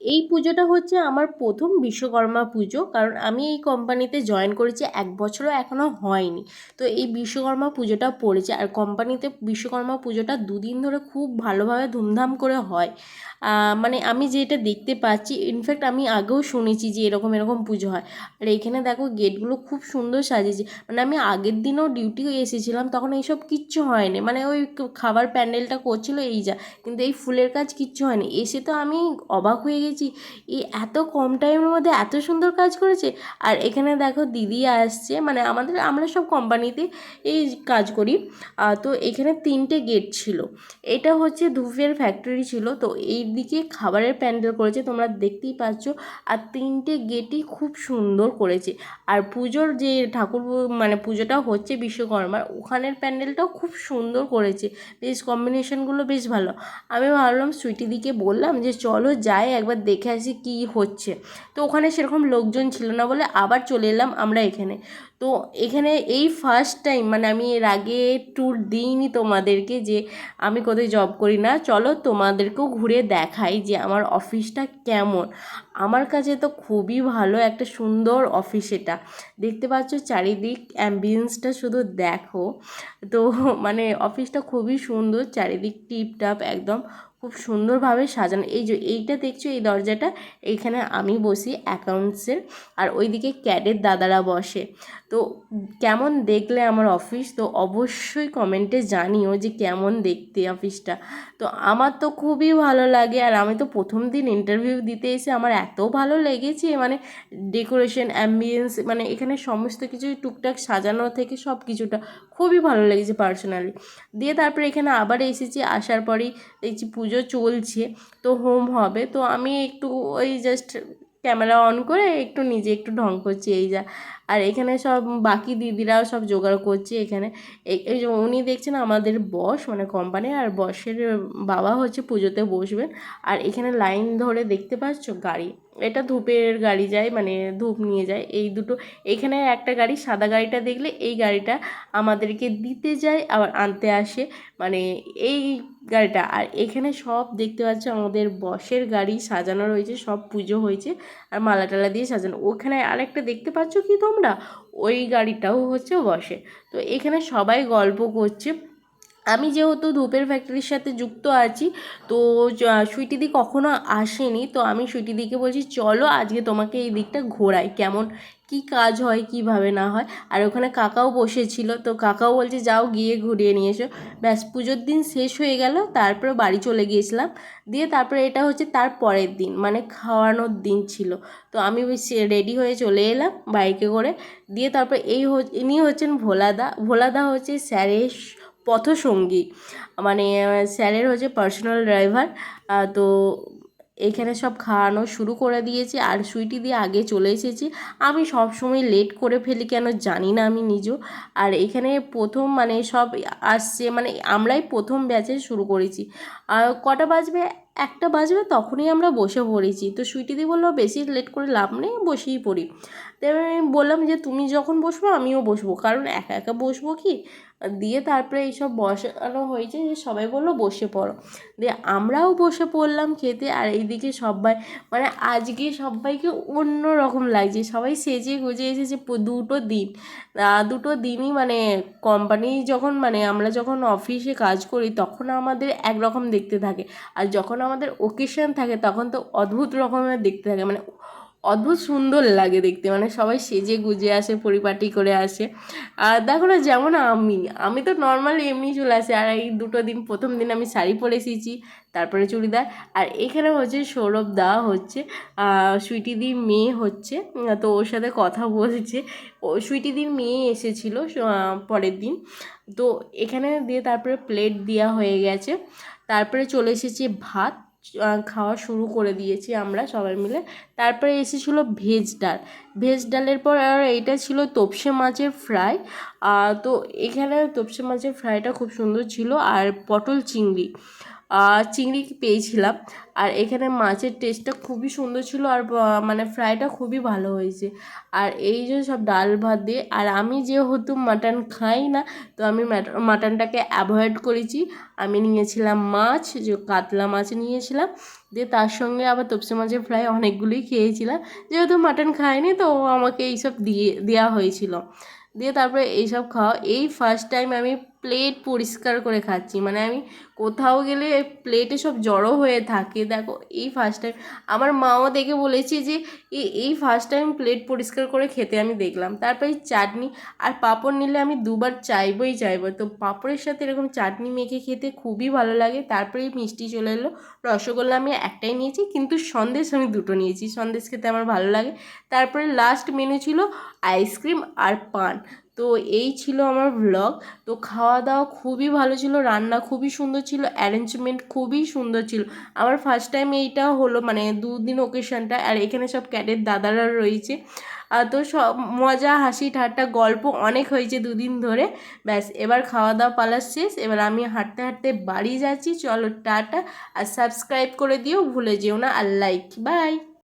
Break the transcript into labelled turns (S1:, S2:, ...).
S1: এই পুজোটা হচ্ছে আমার প্রথম বিশ্বকর্মা পুজো। কারণ আমি এই কোম্পানিতে জয়েন করেছি এক বছরও এখনও হয়নি। তো এই বিশ্বকর্মা পুজোটা পড়েছে। আর কোম্পানিতে বিশ্বকর্মা পুজোটা দুদিন ধরে খুব ভালোভাবে ধুমধাম করে হয়। মানে আমি যেটা দেখতে পাচ্ছি ইনফ্যাক্ট আমি আগেও শুনেছি যে এরকম এরকম পুজো হয়। আর এইখানে দেখো গেটগুলো খুব সুন্দর সাজিয়েছে। মানে আমি আগের দিনও ডিউটি এসেছিলাম, তখন এইসব কিচ্ছু হয়নি। মানে ওই খাবার প্যান্ডেলটা করছিল এই যা। কিন্তু এই ফুলের কাজ কিচ্ছু হয়নি। এসে তো আমি অবাক হয়ে গেছি এই এত কম টাইমের মধ্যে এত সুন্দর কাজ করেছে। আর এখানে দেখো দিদি আসছে মানে আমাদের, আমরা সব কোম্পানিতে এই কাজ করি। তো এখানে তিনটে গেট ছিল। এটা হচ্ছে ধূপের ফ্যাক্টরি ছিল। তো এই দিকে খাবারের প্যান্ডেল করেছে, তোমরা দেখতেই পাচ্ছ। আর তিনটে গেটই খুব সুন্দর করেছে। আর পুজোর যে ঠাকুর মানে পুজোটা হচ্ছে বিশ্বকর্মার, ওখানের প্যান্ডেলটাও খুব সুন্দর করেছে। বেশ কম্বিনেশনগুলো বেশ ভালো। আমি ভাবলাম সুইটি দিকে বললাম যে, চলো যাই একবার দেখে আসি কী হচ্ছে। তো ওখানে সেরকম লোকজন ছিল না বলে আবার চলে এলাম আমরা এখানে। তো এখানে এই ফার্স্ট টাইম মানে আমি এর আগে ট্যুর দিইনি তোমাদেরকে যে আমি কোথায় জব করি না। চলো তোমাদেরকেও ঘুরে দেখাই যে আমার অফিসটা কেমন। আমার কাছে তো খুবই ভালো একটা সুন্দর অফিস এটা। দেখতে পাচ্ছ চারিদিক অ্যাম্বিয়েন্সটা শুধু দেখো। তো মানে অফিসটা খুবই সুন্দর, চারিদিক টিপটাপ একদম খুব সুন্দরভাবে সাজানো। এই যে এইটা দেখছ, এই দরজাটা, এইখানে আমি বসি অ্যাকাউন্টসের আর ওইদিকে ক্যাডের দাদারা বসে। তো কেমন দেখলে আমার অফিস তো অবশ্যই কমেন্টে জানিও যে কেমন দেখতে অফিসটা তো আমার তো খুবই ভালো লাগে। আর আমি তো প্রথম দিন ইন্টারভিউ দিতে এসে আমার এত ভালো লেগেছে। মানে ডেকোরেশন অ্যাম্বিয়েন্স মানে এখানে সমস্ত কিছু টুকটাক সাজানো থেকে সব কিছুটা খুবই ভালো লেগেছে পার্সোনালি দিয়ে তারপরে এখানে আবার এসেছি। আসার পরেই দেখছি পুজো চলছে, তো হোম হবে। তো আমি একটু ওই জাস্ট ক্যামেরা অন করে একটু নিজে একটু ঢং করছি এই যা। আর এখানে সব বাকি দিদিরাও সব জোগাড় করছে এখানে। এই যে উনি দেখছেন আমাদের বস মানে কোম্পানি আর বসের বাবা হচ্ছে পুজোতে বসবেন। আর এখানে লাইন ধরে দেখতে পাচ্ছ গাড়ি। এটা ধূপের গাড়ি যায় মানে ধূপ নিয়ে যায়, এই দুটো। এখানে একটা গাড়ি, সাদা গাড়িটা দেখলে এই গাড়িটা আমাদেরকে দিতে যায়, আবার আনতে আসে। মানে এই গাড়িটা, আর এখানে সব দেখতে পাচ্ছ, আমাদের বসের গাড়ি সাজানো রয়েছে, সব পুজো হয়েছে, আর মালা টালা দিয়ে সাজানো। ওখানে আরেকটা দেখতে পাচ্ছ কি তোমরা? ওই গাড়িটাও হচ্ছে বসে তো এখানে সবাই গল্প করছে। আমি যেহেতু ধূপের ফ্যাক্টরির সাথে যুক্ত আছি, তো সুইটিদি কখনো আসেনি, তো আমি সুইটিদিকে বলছি, চলো আজকে তোমাকে এই দিকটা ঘোরাই, কেমন, কি কাজ হয়, কীভাবে না হয়? আর ওখানে কাকাও বসেছিল, তো কাকাও বলছে, যাও গিয়ে ঘুরিয়ে নিয়ে এসো। ব্যাস, পুজোর দিন শেষ হয়ে গেল, তারপরে বাড়ি চলে গিয়েছিলাম। দিয়ে তারপরে এটা হচ্ছে তার পরের দিন মানে খাওয়ানোর দিন ছিল। তো আমি রেডি হয়ে চলে এলাম বাইকে করে। দিয়ে তারপরে এই ইনি হচ্ছেন ভোলাদা। ভোলাদা হচ্ছে স্যারের পথসঙ্গী। মানে স্যারের হচ্ছে পার্সোনাল ড্রাইভার তো এখানে সব খাওয়ানো শুরু করে দিয়েছে আর সুইটি দিয়ে আগে চলে এসেছি। আমি সব সময় লেট করে ফেলি কেন জানি না আমি নিজেও। আর এখানে প্রথম মানে সব আসছে মানে আমরাই প্রথম ব্যাচে শুরু করেছি। আর কটা বাজবে? একটা বাজবে, তখনই আমরা বসে পড়েছি। তো সুইটিদি বলল, বেশি লেট করে লাভ নেই, বসেই পড়ি। তো আমি বললাম যে, তুমি যখন বসবো, আমিও বসবো। কারণ একা একা বসবো কি? দিয়ে তারপরে এইসব বসানো হয়েছে যে, সবাই বলল, বসে পড়ো। দিয়ে আমরাও বসে পড়লাম খেতে। আর এইদিকে সবাই মানে আজকে সবাইকে অন্য রকম লাগছে। সবাই সেজে গুজে এসেছে দুটো দিন। দুটো দিনই মানে কোম্পানি যখন মানে আমরা যখন অফিসে কাজ করি, তখন আমাদের একরকম দেখতে থাকে। আর যখন আমাদের ওকেশন থাকে, তখন তো অদ্ভুত রকমের দেখতে থাকে। মানে অদ্ভুত সুন্দর লাগে দেখতে মানে সবাই সেজে গুজে আসে, পরিপাটি করে আসে। আর দেখো না, যেমন আমি আমি তো নর্মালি এমনি চলে আসি, আর এই দুটো দিন, প্রথম দিন আমি শাড়ি পরে এসেছি, তারপরে চুড়িদার। আর এখানে হচ্ছে সৌরভ দা হচ্ছে সুইটিদির মেয়ে হচ্ছে, তো ওর সাথে কথা বলছে। ও সুইটিদির মেয়ে এসেছিল পরের দিন। তো এখানে দিয়ে তারপরে প্লেট দেওয়া হয়ে গেছে। তারপরে চলে এসেছে ভাত। খাওয়া শুরু করে দিয়েছি আমরা সবাই মিলে। তারপরে এসেছিল ভেজ ডাল। ভেজ ডালের পর আর এইটা ছিল তপসে মাছের ফ্রাই। তো এখানে তপসে মাছের ফ্রাইটা খুব সুন্দর ছিল। আর পটল চিংড়ি। চিংড়ি পেয়েছিলাম। আর এখানে মাছের টেস্টটা খুবই সুন্দর ছিল আর মানে ফ্রাইটা খুবই ভালো হয়েছে। আর এই যে সব ডাল ভাত দিয়ে, আর আমি যেহেতু মাটন খাই না, তো আমি মাটনটাকে অ্যাভয়েড করেছি। আমি নিয়েছিলাম মাছ, যে কাতলা মাছ নিয়েছিলাম। দিয়ে তার সঙ্গে আবার তপসে মাছের ফ্রাই অনেকগুলোই খেয়েছিলাম। যেহেতু মাটন খাইনি, তো আমাকে এইসব দিয়ে দেওয়া হয়েছিল। দিয়ে তারপরে এইসব খাওয়া। এই ফার্স্ট টাইম আমি প্লেট পরিষ্কার করে খাচ্ছি। মানে আমি কোথাও গেলে প্লেটে সব জড়ো হয়ে থাকে। দেখো, এই ফার্স্ট টাইম আমার মাও দেখে বলেছে যে এই ফার্স্ট টাইম প্লেট পরিষ্কার করে খেতে আমি দেখলাম। তারপরে চাটনি আর পাঁপড় নিলে আমি দুবার চাইবই চাইব। তো পাঁপড়ের সাথে এরকম চাটনি মেখে খেতে খুবই ভালো লাগে। তারপরেই মিষ্টি চলে এলো। রসগোল্লা আমি একটাই নিয়েছি, কিন্তু সন্দেশ আমি দুটো নিয়েছি। সন্দেশ খেতে আমার ভালো লাগে। তারপরে লাস্ট মেনু ছিল আইসক্রিম আর পান। তো এই ছিল আমার ভ্লগ তো খাওয়া দাওয়া খুবই ভালো ছিল, রান্না খুবই সুন্দর ছিল অ্যারেঞ্জমেন্ট খুবই সুন্দর ছিল। আমার ফার্স্ট টাইম এইটা হলো মানে দুদিন ওকেশনটা আর এখানে সব ক্যাডের দাদারা রয়েছে। আর তো সব মজা, হাসি, ঠাট্টা, গল্প অনেক হয়েছে দুদিন ধরে। ব্যাস, এবার খাওয়া দাওয়া পালা শেষ। এবার আমি হাঁটতে হাঁটতে বাড়ি যাচ্ছি। চলো টাটা, আর সাবস্ক্রাইব করে দিও। ভুলে যেও না, আর লাইক বাই